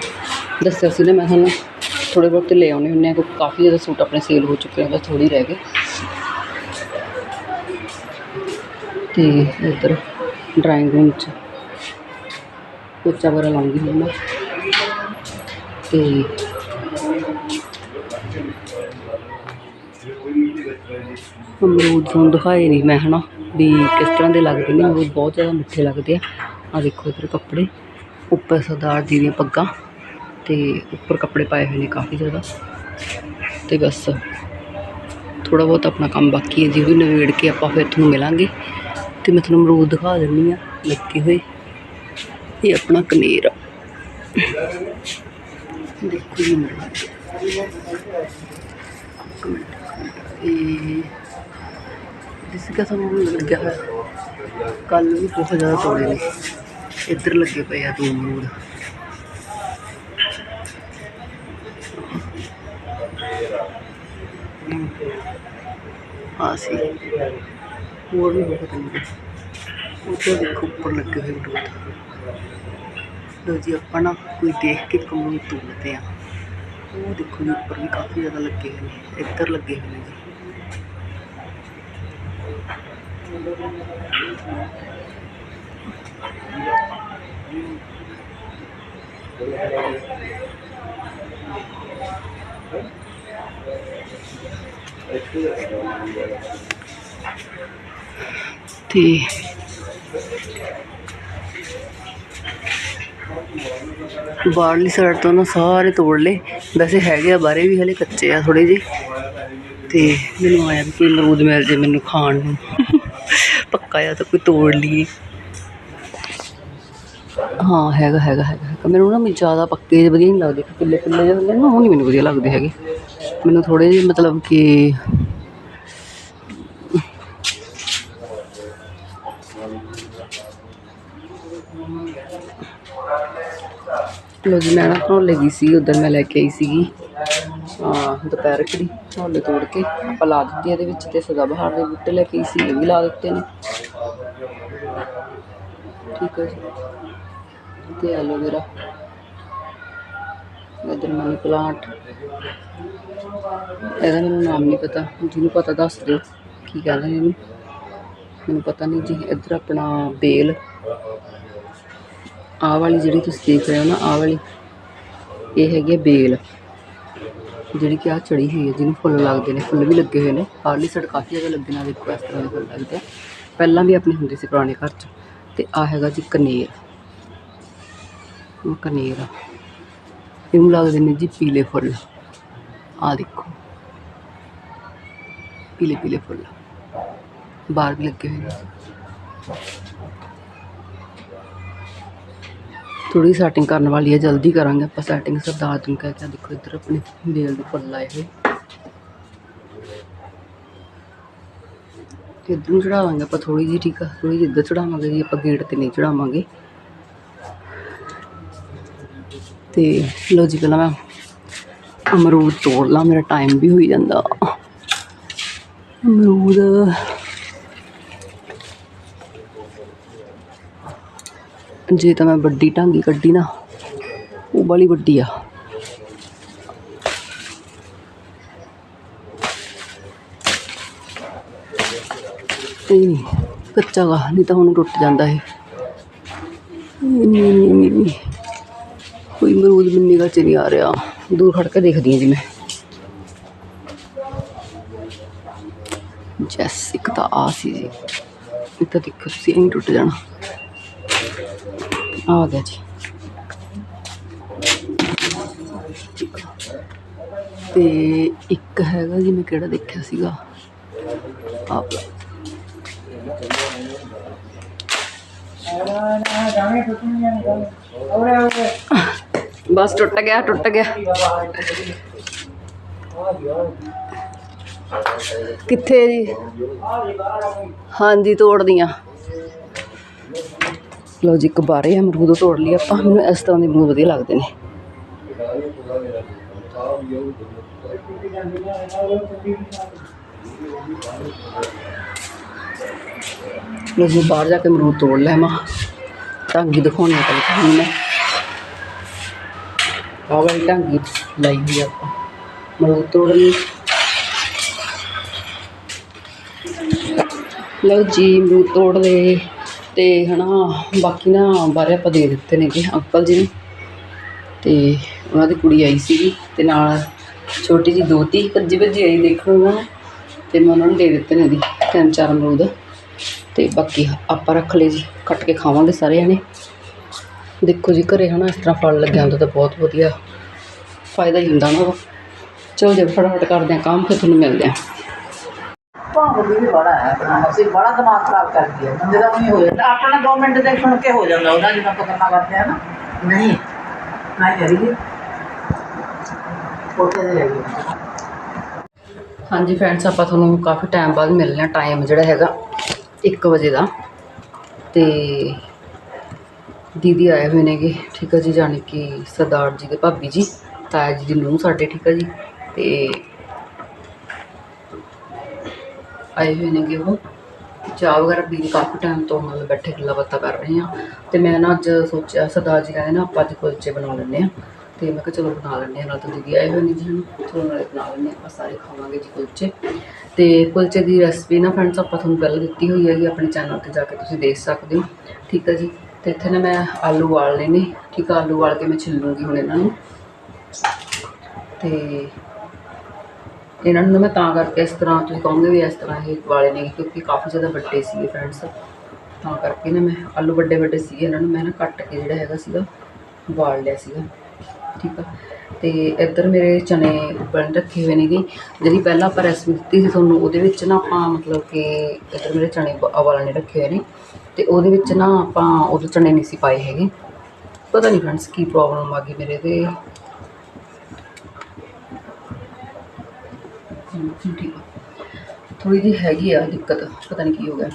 ਦੱਸਿਆ ਸੀ ਨਾ ਮੈਂ ਤੁਹਾਨੂੰ ਥੋੜ੍ਹੇ ਬਹੁਤ ਲੈ ਆਉਣੇ ਹੁੰਦੇ ਆ ਕਿਉਂਕਿ ਕਾਫੀ ਜ਼ਿਆਦਾ ਸੂਟ ਆਪਣੇ ਸੇਲ ਹੋ ਚੁੱਕੇ ਆ ਬਸ ਥੋੜ੍ਹੇ ਰਹਿ ਗਏ ਤੇ ਇੱਧਰ ਡਰਾਇੰਗ ਰੂਮ 'ਚ ਪੋਚਾ ਵਗੈਰਾ ਲਾਉਂਗੀ ਹੁਣ ਮੈਂ ਤੇ ਅਮਰੂਦ ਤੁਹਾਨੂੰ ਦਿਖਾਏ ਨਹੀਂ ਮੈਂ, ਹਨਾ? ਵੀ ਕਿਸ ਤਰ੍ਹਾਂ ਦੇ ਲੱਗਦੇ ਨੇ? ਅਮਰੂਦ ਬਹੁਤ ਜ਼ਿਆਦਾ ਮਿੱਠੇ ਲੱਗਦੇ ਆ। ਆ ਦੇਖੋ ਇੱਧਰ ਕੱਪੜੇ। ਉੱਪਰ ਸਰਦਾਰ ਜੀ ਦੀਆਂ ਪੱਗਾਂ ਤੇ ਉੱਪਰ ਕੱਪੜੇ ਪਾਏ ਹੋਏ ਨੇ ਕਾਫੀ ਜ਼ਿਆਦਾ। ਤੇ ਬਸ ਥੋੜਾ ਬਹੁਤ ਆਪਣਾ ਕੰਮ ਬਾਕੀ ਹੈ। ਜੀ ਉਹ ਵੀ ਨਿਬੇੜ ਕੇ ਆਪਾਂ ਫਿਰ ਤੁਹਾਨੂੰ ਮਿਲਾਂਗੇ। ਤੇ ਮੈਂ ਤੁਹਾਨੂੰ ਅਮਰੂਦ ਦਿਖਾ ਦਿੰਦੀ ਆ ਲੱਗੇ ਹੋਏ। ਇਹ ਆਪਣਾ ਕਨੇਰ। ਦੇਖੋ ਜੀ ਅਮਰੂਦ। ਇਹ ਜਿਸ ਕਾ ਸਾਨੂੰ ਲੱਗਿਆ ਹੋਇਆ ਕੱਲ ਵੀ ਬਹੁਤ ਜ਼ਿਆਦਾ ਤੋੜੇ ਨੇ ਇੱਧਰ ਲੱਗੇ ਪਏ ਆ ਦੋ ਅਮਰੂਦ ਆ ਸੀ ਹੋਰ ਵੀ ਬਹੁਤ ਨੇ ਉੱਧਰ ਦੇਖੋ ਉੱਪਰ ਲੱਗੇ ਹੋਏ ਅਮਰੂਦ ਲੋ ਜੀ ਆਪਾਂ ਨਾ ਕੋਈ ਦੇਖ ਕੇ ਕਮਰੂ ਤੋੜਦੇ ਆ ਉਹ ਦੇਖੋ ਜੀ ਉੱਪਰ ਵੀ ਕਾਫੀ ਜ਼ਿਆਦਾ ਲੱਗੇ ਹੋਏ ਨੇ, ਇੱਧਰ ਲੱਗੇ ਹੋਏ ਨੇ ਜੀ। ਤੇ ਬਾਹਰਲੀ ਸਾਈਡ ਤੋਂ ਨਾ ਸਾਰੇ ਤੋੜ ਲਏ। ਵੈਸੇ ਹੈਗੇ ਆ ਬਾਰੇ ਵੀ ਹਲੇ ਕੱਚੇ ਆ ਥੋੜੇ ਜਿਹੇ। ਤੇ ਮੈਨੂੰ ਆਇਆ ਵੀ ਕੋਈ ਅਮਰੂਦ ਮਿਲ ਜੇ ਮੈਨੂੰ ਖਾਣ ਨੂੰ। ਪੱਕਾ ਆ, ਤਾਂ ਕੋਈ ਤੋੜ ਲਈਏ। ਹਾਂ, ਹੈਗਾ ਹੈਗਾ ਹੈਗਾ ਹੈਗਾ। ਮੈਨੂੰ ਨਾ ਵੀ ਜ਼ਿਆਦਾ ਪੱਕੇ ਜਿਹੇ ਵਧੀਆ ਨਹੀਂ ਲੱਗਦੇ ਕਿੱਲੇ ਪਿੱਲੇ ਜਿਹੇ ਹੁੰਦੇ ਨਾ ਉਹ ਨਹੀਂ ਮੈਨੂੰ ਵਧੀਆ ਲੱਗਦੇ ਹੈਗੇ। ਮੈਨੂੰ ਥੋੜੇ ਜਿਹੇ ਮਤਲਬ ਕਿ ਲੋ ਜੀ, ਮੈਂ ਨਾ ਧੌਲੇ ਗਈ ਸੀ, ਉਧਰ ਮੈਂ ਲੈ ਕੇ ਆਈ ਸੀਗੀ। ਹਾਂ ਦੁਪਹਿਰ ਕਰੀ ਧੌਲੇ ਤੋੜ ਕੇ ਆਪਾਂ ਲਾ ਦਿੱਤੇ ਇਹਦੇ ਵਿੱਚ ਤੇ ਸਦਾਬਹਾਰ ਦੇ ਬੂਟੇ ਲੈ ਕੇ ਆਈ ਸੀ, ਇਹ ਵੀ ਲਾ ਦਿੱਤੇ ਨੇ। ਠੀਕ ਹੈ ਜੀ। ਤੇ ਐਲੋਵੇਰਾ ਇਧਰ ਮਨੀ ਪਲਾਂਟ। ਇਹਦਾ ਮੈਨੂੰ ਨਾਮ ਨਹੀਂ ਪਤਾ, ਜਿਹਨੂੰ ਪਤਾ ਦੱਸ ਦਿਓ, ਕੀ ਕਹਿੰਦੇ ਨੇ ਇਹਨੂੰ? ਮੈਨੂੰ ਪਤਾ ਨਹੀਂ ਜੀ, ਇੱਧਰ ਆਪਣਾ ਬੇਲ। ਆਹ ਵਾਲੀ ਜਿਹੜੀ ਤੁਸੀਂ ਦੇਖ ਰਹੇ ਹੋ ਨਾ, ਆਹ ਵਾਲੀ, ਇਹ ਹੈਗੀ ਹੈ ਬੇਲ, ਜਿਹੜੀ ਕਿ ਆ ਚੜੀ ਹੋਈ ਹੈ, ਜਿਹਨੂੰ ਫੁੱਲ ਲੱਗਦੇ ਨੇ, ਫੁੱਲ ਵੀ ਲੱਗੇ ਹੋਏ ਨੇ, ਬਾਹਰਲੀ ਸਾਈਡ ਕਾਫੀ ਜ਼ਿਆਦਾ ਲੱਗੇ ਨੇ ਦੇਖੋ ਇਸ ਤਰ੍ਹਾਂ ਦੇ ਫੁੱਲ ਲੱਗਦੇ ਆ। ਪਹਿਲਾਂ ਵੀ ਆਪਣੇ ਹੁੰਦੇ ਸੀ ਪੁਰਾਣੇ ਘਰ 'ਚ, ਤੇ ਆ ਹੈਗਾ ਜੀ ਕਨੇਰ ਉਹ ਕਨੇਰ ਆ। ਇਹਨੂੰ ਲੱਗਦੇ ਨੇ ਜੀ ਪੀਲੇ ਫੁੱਲ ਆ ਦੇਖੋ ਪੀਲੇ ਪੀਲੇ ਫੁੱਲ, ਬਾਹਰ ਵੀ ਲੱਗੇ ਹੋਏ ਨੇ। ਥੋੜੀ ਸੈਟਿੰਗ ਕਰਨ ਵਾਲੀ ਹੈ ਜਲਦੀ ਕਰਾਂਗੇ ਆਪਾਂ ਸੈਟਿੰਗ ਸਰਦਾਰ ਜੀ ਨੂੰ ਕਹਿ ਕੇ ਦੇਖੋ ਇੱਧਰ ਆਪਣੇ ਬੇਲ ਦੇ ਫੁੱਲ ਆਏ ਹੋਏ ਤੇ ਇੱਧਰ ਨੂੰ ਚੜਾਵਾਂਗੇ ਆਪਾਂ ਥੋੜੀ ਜਿਹੀ, ਠੀਕ ਆ? ਥੋੜੀ ਜਿਹੀ ਇੱਧਰ ਚੜਾਵਾਂਗੇ ਜੀ, ਆਪਾਂ ਗੇਟ ਤੇ ਨਹੀਂ ਚੜਾਵਾਂਗੇ। ਤੇ ਲੋ ਜੀ ਪਹਿਲਾਂ ਮੈਂ ਅਮਰੂਦ ਤੋੜ ਲਾਂ, ਮੇਰਾ ਟਾਈਮ ਵੀ ਹੋਈ ਜਾਂਦਾ। ਅਮਰੂਦ ਜੇ ਤਾਂ ਮੈਂ ਵੱਡੀ ਢਾਂਗੀ ਕੱਢੀ ਨਾ, ਉਹ ਬੜੀ ਵੱਡੀ ਆ। ਤੇ ਕੱਚਾ ਗਾ, ਨਹੀਂ ਤਾਂ ਹੁਣ ਟੁੱਟ ਜਾਂਦਾ ਇਹ। ਕੋਈ ਮਰੂਦ ਮੈਨੂੰ ਨਿਗਾਹ ਚ ਨਹੀਂ ਆ ਰਿਹਾ। ਦੂਰ ਖੜ ਕੇ ਦੇਖਦੀ ਹਾਂ ਜੀ ਮੈਂ। ਜੈਸ, ਇੱਕ ਤਾਂ ਆ ਸੀ ਜੀ। ਇਹ ਤਾਂ ਦੇਖੋ ਤੁਸੀਂ, ਐਂ ਟੁੱਟ ਜਾਣਾ। ਆ ਗਿਆ ਜੀ। ਤੇ ਇੱਕ ਹੈਗਾ ਜੀ ਮੈਂ ਕਿਹੜਾ ਦੇਖਿਆ ਸੀਗਾ। ਆ। ਬਸ ਟੁੱਟ ਗਿਆ ਟੁੱਟ ਗਿਆ। ਕਿੱਥੇ ਜੀ? ਹਾਂਜੀ, ਤੋੜਦੀਆਂ। ਲਓ ਜੀ, ਇੱਕ ਬਾਰੇ ਅਮਰੂਦ ਤੋੜ ਲਈ ਆਪਾਂ। ਮੈਨੂੰ ਇਸ ਤਰ੍ਹਾਂ ਦੇ ਅਮਰੂਦ ਵਧੀਆ ਲੱਗਦੇ ਨੇ। ਲਓ ਜੀ, ਬਾਹਰ ਜਾ ਕੇ ਅਮਰੂਦ ਤੋੜ ਲੈ ਮਾਂ। ਟਾਂਗੀ ਦਿਖਾਉਣੀ ਆ ਤੁਹਾਨੂੰ ਮੈਂ ਆਹ ਵਾਲੀ ਟਾਂਗੀ ਲਾਈ ਹੋਈ ਆਪਾਂ। ਅਮਰੂਦ ਤੋੜ ਲਈ। ਲਓ ਜੀ, ਅਮਰੂਦ ਤੋੜ ਲਏ। ਅਤੇ ਹੈ ਨਾ ਬਾਕੀ ਨਾ ਬਾਰੇ ਆਪਾਂ ਦੇ ਦਿੱਤੇ ਨੇਗੇ ਅੰਕਲ ਜੀ ਨੂੰ। ਅਤੇ ਉਹਨਾਂ ਦੀ ਕੁੜੀ ਆਈ ਸੀਗੀ ਅਤੇ ਨਾਲ ਛੋਟੀ ਜਿਹੀ ਦੋਤੀ ਕੱਜੀ ਭੱਜੀ ਆਈ, ਦੇਖੋ ਉਹਨਾਂ ਨੂੰ ਤੇ ਮੈਂ ਉਹਨਾਂ ਨੂੰ ਦੇ ਦਿੱਤੇ ਨੇ ਦੀ ਤਿੰਨ ਚਾਰ ਅਮਰੂਦ। ਅਤੇ ਬਾਕੀ ਆਪਾਂ ਰੱਖ ਲਏ ਜੀ, ਕੱਟ ਕੇ ਖਾਵਾਂਗੇ ਸਾਰੇ ਜਣੇ। ਦੇਖੋ ਜੀ, ਘਰੇ ਨਾ ਇਸ ਤਰ੍ਹਾਂ ਫਲ ਲੱਗਿਆ ਹੁੰਦਾ ਤਾਂ ਬਹੁਤ ਵਧੀਆ ਫਾਇਦਾ ਹੀ ਹੁੰਦਾ ਨਾ। ਚਲੋ ਜੀ, ਫਟਾਫਟ ਕਰਦੇ ਹਾਂ ਕੰਮ, ਫਿਰ ਤੁਹਾਨੂੰ ਮਿਲਦੇ ਹਾਂ। ਭਾਂਗ ਵੀ ਬੜਾ ਹੈ ਅਸੀਂ ਬੜਾ ਦਿਮਾਗ ਖਰਾਬ ਕਰ ਦਿਆ ਬੰਦੇ ਦਾ ਨਹੀਂ ਹੋ ਆਪਣਾ 2 ਦੇ ਸੁਣ ਕੇ ਹੋ ਜਾਂਦਾ ਉਹਦਾ, ਜਿਵੇਂ ਆਪਾਂ ਕਰਦੇ ਆ ਨਾ। ਨਹੀਂ ਨਹੀਂ ਕਰੀਏ ਕੋਟੇ ਦੇ ਲੱਗੀ ਹਾਂਜੀ ਫਰੈਂਡਸ ਆਪਾਂ ਤੁਹਾਨੂੰ ਕਾਫੀ ਟਾਈਮ ਬਾਅਦ ਮਿਲਣਾ ਟਾਈਮ ਜਿਹੜਾ ਹੈਗਾ 1 ਵਜੇ ਦਾ। ਤੇ ਦੀਦੀ ਆਏ ਹੋਏ ਨੇਗੇ, ਠੀਕ ਹੈ ਜੀ, ਜਾਣੀ ਕਿ ਸਰਦਾਰ ਜੀ ਦੇ ਭਾਬੀ ਜੀ, ਤਾਇਆ ਜੀ ਦੀ ਨੂੰਹ ਸਾਡੇ, ਠੀਕ ਆ ਜੀ। ਤੇ ਆਏ ਹੋਏ ਨੇਗੇ ਉਹ। ਚਾਹ ਵਗੈਰਾ ਪੀ ਕੇ ਕਾਫੀ ਟਾਈਮ ਤੋਂ ਮਤਲਬ ਬੈਠੇ ਗੱਲਾਂ ਬਾਤਾਂ ਕਰ ਰਹੇ ਹਾਂ। ਤੇ ਮੈਂ ਨਾ ਅੱਜ ਸੋਚਿਆ, ਸਰਦਾਰ ਜੀ ਕਹਿੰਦੇ ਨਾ ਆਪਾਂ ਅੱਜ ਕੁਲਚੇ ਬਣਾ ਲੈਂਦੇ ਹਾਂ। ਤੇ ਮੈਂ ਕਿਹਾ ਚਲੋ ਬਣਾ ਲੈਂਦੇ ਹਾਂ ਨਾਲ ਤਾਂ ਦੀਦੀ ਆਏ ਹੋਏ ਨੇ ਜੀ ਹੁਣ ਚਲੋ ਨਾਲੇ ਬਣਾ ਲੈਂਦੇ ਹਾਂ, ਆਪਾਂ ਸਾਰੇ ਖਾਵਾਂਗੇ ਜੀ ਕੁਲਚੇ। ਤੇ ਕੁਲਚੇ ਦੀ ਰੈਸਪੀ ਨਾ ਫਰੈਂਡਸ ਆਪਾਂ ਤੁਹਾਨੂੰ ਪਹਿਲਾਂ ਦਿੱਤੀ ਹੋਈ ਹੈਗੀ, ਆਪਣੇ ਚੈਨਲ ਤੇ ਜਾ ਕੇ ਤੁਸੀਂ ਦੇਖ ਸਕਦੇ ਹੋ। ਠੀਕ ਹੈ ਜੀ? ਤੇ ਇੱਥੇ ਨਾ ਮੈਂ ਆਲੂ ਵਾਲ ਲੈਣੇ ਠੀਕ ਆ, ਆਲੂ ਵਾਲ ਕੇ ਮੈਂ ਛਿੱਲੂੰਗੀ ਹੁਣ ਇਹਨਾਂ ਨੂੰ। ਤੇ ਇਹਨਾਂ ਨੂੰ ਨਾ ਮੈਂ ਤਾਂ ਕਰਕੇ ਇਸ ਤਰ੍ਹਾਂ ਤੁਸੀਂ ਕਹੋਗੇ ਵੀ ਇਸ ਤਰ੍ਹਾਂ ਇਹ ਵਾਲੇ ਨੇ, ਕਿਉਂਕਿ ਕਾਫੀ ਜ਼ਿਆਦਾ ਵੱਡੇ ਸੀਗੇ ਫਰੈਂਡਸ ਤਾਂ ਕਰਕੇ ਨਾ ਮੈਂ ਆਲੂ ਵੱਡੇ ਵੱਡੇ ਸੀਗੇ ਇਹਨਾਂ ਨੂੰ, ਮੈਂ ਨਾ ਕੱਟ ਕੇ ਜਿਹੜਾ ਹੈਗਾ ਸੀਗਾ ਵਾਲ ਲਿਆ ਸੀਗਾ। ਠੀਕ ਆ? ਤੇ ਇੱਧਰ ਮੇਰੇ ਚਨੇ ਬਣ ਰੱਖੇ ਹੋਏ ਨੇਗੇ ਜਿਹੜੀ ਪਹਿਲਾਂ ਆਪਾਂ ਰੈਸਪੀ ਦਿੱਤੀ ਸੀ ਤੁਹਾਨੂੰ, ਉਹਦੇ ਵਿੱਚ ਨਾ ਆਪਾਂ ਮਤਲਬ ਕਿ ਇੱਧਰ ਮੇਰੇ ਚਨੇ ਉਬਾਲਣੇ ਰੱਖੇ ਹੋਏ ਨੇ। ਤੇ ਉਹਦੇ ਵਿੱਚ ਨਾ ਆਪਾਂ, ਉਹਦੇ ਚਨੇ ਨਹੀਂ ਸੀ ਪਾਏ ਹੈਗੇ। ਪਤਾ ਨਹੀਂ ਫਰੈਂਡਸ ਕੀ ਪ੍ਰੋਬਲਮ ਆ ਗਈ ਮੇਰੇ ਤੇ। ਹਮ, ਠੀਕ ਆ। ਥੋੜੀ ਜਿਹੀ ਹੈਗੀ ਆ ਦਿੱਕਤ ਪਤਾ ਨਹੀਂ ਕੀ ਹੋ ਗਿਆ।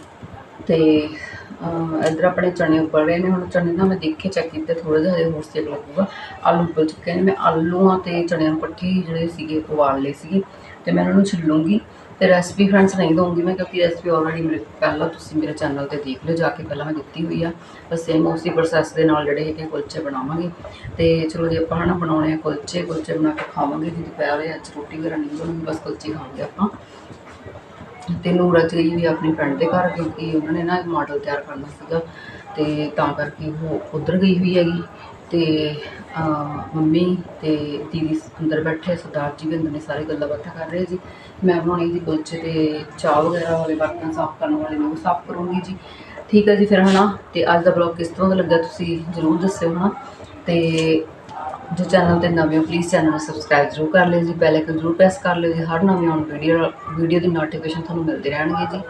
ਤੇ ਇੱਧਰ ਆਪਣੇ ਚਣੇ ਉੱਬਲ ਰਹੇ ਨੇ, ਹੁਣ ਚਣੇ ਨਾ ਮੈਂ ਦੇਖੇ ਚੈੱਕ ਕੀਤੇ ਥੋੜਾ ਜਿਹਾ ਹਜੇ ਹੋਰ ਸੇਕ ਲੱਗੂਗਾ। ਆਲੂ ਉੱਬਲ ਚੁੱਕੇ ਨੇ। ਮੈਂ ਆਲੂਆਂ ਤੇ ਚਣਿਆਂ ਨੂੰ ਇਕੱਠੇ ਜਿਹੜੇ ਸੀਗੇ, ਉਬਾਲ ਲਏ ਸੀਗੇ ਤੇ ਮੈਂ ਉਹਨਾਂ ਨੂੰ ਛਿੱਲੂੰਗੀ ਤੇ ਰੈਸਪੀ ਫਰੈਂਡਸ ਨਹੀਂ ਦਊਂਗੀ ਮੈਂ, ਕਿਉਂਕਿ ਰੈਸਪੀ ਆਲਰੇਡੀ ਮੇਰੇ, ਪਹਿਲਾਂ ਤੁਸੀਂ ਮੇਰੇ ਚੈਨਲ ਤੇ ਦੇਖ ਲਿਓ, ਜਾ ਕੇ ਪਹਿਲਾਂ ਮੈਂ ਦਿੱਤੀ ਹੋਈ ਆ। ਬਸ ਸੇਮ ਉਸੇ ਪ੍ਰੋਸੈਸ ਦੇ ਨਾਲ ਜਿਹੜੇ ਹੈਗੇ ਕੁਲਚੇ ਬਣਾਵਾਂਗੇ। ਤੇ ਚਲੋ ਜੇ ਆਪਾਂ ਹਨਾ ਬਣਾਉਣੇ ਆ ਕੁਲਚੇ ਕੁਲਚੇ ਬਣਾ ਕੇ ਖਾਵਾਂਗੇ, ਜੀ ਦੁਪਹਿਰੇ ਅੱਜ ਰੋਟੀ ਵਗੈਰਾ ਨਹੀਂ ਬਣੂਗੀ ਬਸ ਕੁਲਚੇ ਖਾਵਾਂਗੇ ਆਪਾਂ। ਤੇ ਨੂਰ ਅੱਜ ਗਈ ਵੀ ਆਪਣੀ ਫਰੈਂਡ ਦੇ ਘਰ ਕਿਉਂਕਿ ਉਹਨਾਂ ਨੇ ਨਾ ਇੱਕ ਮਾਡਲ ਤਿਆਰ ਕਰਨਾ ਸੀਗਾ ਤੇ ਤਾਂ ਕਰਕੇ ਉਹ ਉਧਰ ਗਈ ਹੋਈ ਹੈਗੀ ਤੇ ਮੰਮੀ ਤੇ ਦੀਦੀ ਅੰਦਰ ਬੈਠੇ, ਸਰਦਾਰ ਜੀ ਵੀ ਅੰਦਰ ਨੇ, ਸਾਰੇ ਗੱਲਾਂ ਬਾਤਾਂ ਕਰ ਰਹੇ ਜੀ। ਮੈਂ ਬਣਾਉਣੀ ਜੀ ਕੁਲਚੇ ਤੇ ਚਾਹ ਵਗੈਰਾ ਵਾਲੇ ਬਰਤਨ ਸਾਫ਼ ਕਰਨ ਵਾਲੇ ਨੇ, ਉਹ ਸਾਫ਼ ਕਰੂੰਗੀ ਜੀ। ਠੀਕ ਹੈ ਜੀ ਫਿਰ ਹਨਾ, ਤੇ ਅੱਜ ਦਾ ਬਲੌਗ ਕਿਸ ਤਰ੍ਹਾਂ ਦਾ ਲੱਗਾ ਤੁਸੀਂ ਜ਼ਰੂਰ ਦੱਸਿਓ ਹਨਾ। ਤੇ ਜੋ ਚੈਨਲ ਤੇ ਨਵੇਂ ਹੋ ਪਲੀਜ਼ ਚੈਨਲ ਨੂੰ ਸਬਸਕ੍ਰਾਈਬ ਜ਼ਰੂਰ ਕਰ ਲਿਓ ਜੀ ਬੈਲ ਆਈਕਨ ਜ਼ਰੂਰ ਪ੍ਰੈਸ ਕਰ ਲਿਓ ਜੀ। ਹਰ ਨਵੀਂ ਆਉਣ ਵੀਡੀਓ ਵੀਡੀਓ ਦੀ ਨੋਟੀਫਿਕੇਸ਼ਨ ਤੁਹਾਨੂੰ ਮਿਲਦੇ ਰਹਿਣਗੇ ਜੀ।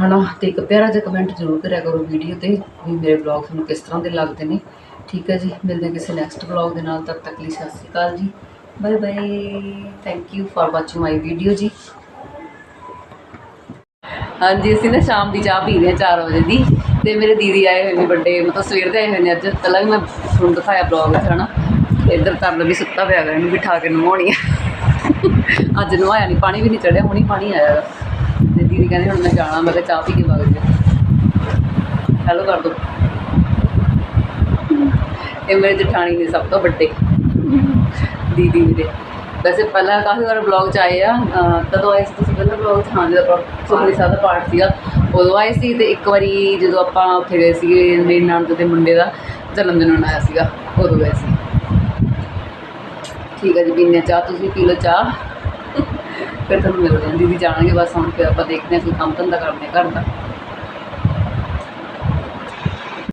ਹਨਾ, ਤੇ ਇੱਕ ਪਿਆਰਾ ਜਿਹਾ ਕਮੈਂਟ ਜ਼ਰੂਰ ਕਰਿਆ ਕਰੋ ਵੀਡੀਓ ਤੇ ਵੀ ਮੇਰੇ ਬਲੌਗ ਤੁਹਾਨੂੰ ਕਿਸ ਤਰ੍ਹਾਂ ਦੇ ਲੱਗਦੇ ਨੇ। ਠੀਕ ਹੈ ਜੀ, ਮਿਲਦੇ ਕਿਸੇ ਨੈਕਸਟ ਬਲੌਗ ਦੇ ਨਾਲ, ਤਦ ਤੱਕ ਲਈ ਸਤਿ ਸ਼੍ਰੀ ਅਕਾਲ ਜੀ। Bye bye thank you for watching my video ਜੀ। ਹਾਂਜੀ, ਅਸੀਂ ਨਾ ਸ਼ਾਮ ਦੀ ਚਾਹ ਪੀ ਰਹੇ ਹਾਂ 4 ਵਜੇ ਦੀ ਤੇ ਮੇਰੇ ਦੀਦੀ ਆਏ ਹੋਏ ਨੇ ਵੱਡੇ ਮਤਲਬ ਸਵੇਰ ਦੇ ਆਏ ਹੋਏ ਨੇ ਅੱਜ। ਪਹਿਲਾਂ ਵੀ ਮੈਂ ਤੁਹਾਨੂੰ ਦਿਖਾਇਆ ਬਲੌਗ ਵਿੱਚ, ਹਨਾ? ਇੱਧਰ ਕਰਨ ਵੀ ਸੁੱਤਾ ਪਿਆ ਗਾ, ਇਹਨੂੰ ਬਿਠਾ ਕੇ ਨਵਾਉਣੀ ਆ। ਅੱਜ ਨਵਾਇਆ ਨਹੀਂ ਪਾਣੀ ਵੀ ਨਹੀਂ ਚੜਿਆ, ਹੁਣੀ ਪਾਣੀ ਆਇਆ ਤੇ ਦੀਦੀ ਕਹਿੰਦੇ ਹੁਣ ਮੈਂ ਜਾਣਾ, ਮੈਂ ਕਿਹਾ ਚਾਹ ਪੀ ਕੇ ਵਗ ਜਾ। ਹੈਲੋ ਕਰ ਦੋ। ਇਹ ਮੇਰੇ ਜਠਾਣੀ ਨੇ ਸਭ ਤੋਂ ਵੱਡੇ ਦੀਦੀ ਮੇਰੇ। ਵੈਸੇ ਪਹਿਲਾਂ ਕਾਫੀ ਵਾਰ ਬਲੌਗ ਚ ਆਏ ਆ, ਅਹ, ਕਦੋਂ ਆਏ ਸੀ ਤੁਸੀਂ ਪਹਿਲਾਂ? ਵਲੌਗ 'ਚ ਹਾਂ ਜਦੋਂ ਆਪਾਂ ਸੁਖਮਨੀ ਸਾਹਿਬ ਦਾ ਪਾਠ ਸੀਗਾ। ਉਦੋਂ ਆਏ ਸੀ ਤੇ ਇੱਕ ਵਾਰੀ ਜਦੋਂ ਆਪਾਂ ਉੱਥੇ ਗਏ ਸੀਗੇ, ਮੇਰੀ ਨਣਦ ਦੇ ਮੁੰਡੇ ਦਾ ਜਨਮ ਦਿਨ ਮਨਾਇਆ ਸੀਗਾ, ਉਦੋਂ ਗਏ ਸੀ। ਠੀਕ ਹੈ ਜੀ ਪੀਨੇ ਚਾਹ, ਤੁਸੀਂ ਪੀ ਲਓ ਚਾਹ। ਫਿਰ ਤੁਹਾਨੂੰ ਮਿਲਦੇ ਹਾਂ। ਦੀਦੀ ਜਾਣਗੇ ਬਸ ਹੁਣ, ਫਿਰ ਆਪਾਂ ਦੇਖਦੇ ਹਾਂ ਕੋਈ ਕੰਮ ਧੰਦਾ ਕਰਦੇ ਹਾਂ ਘਰ ਦਾ।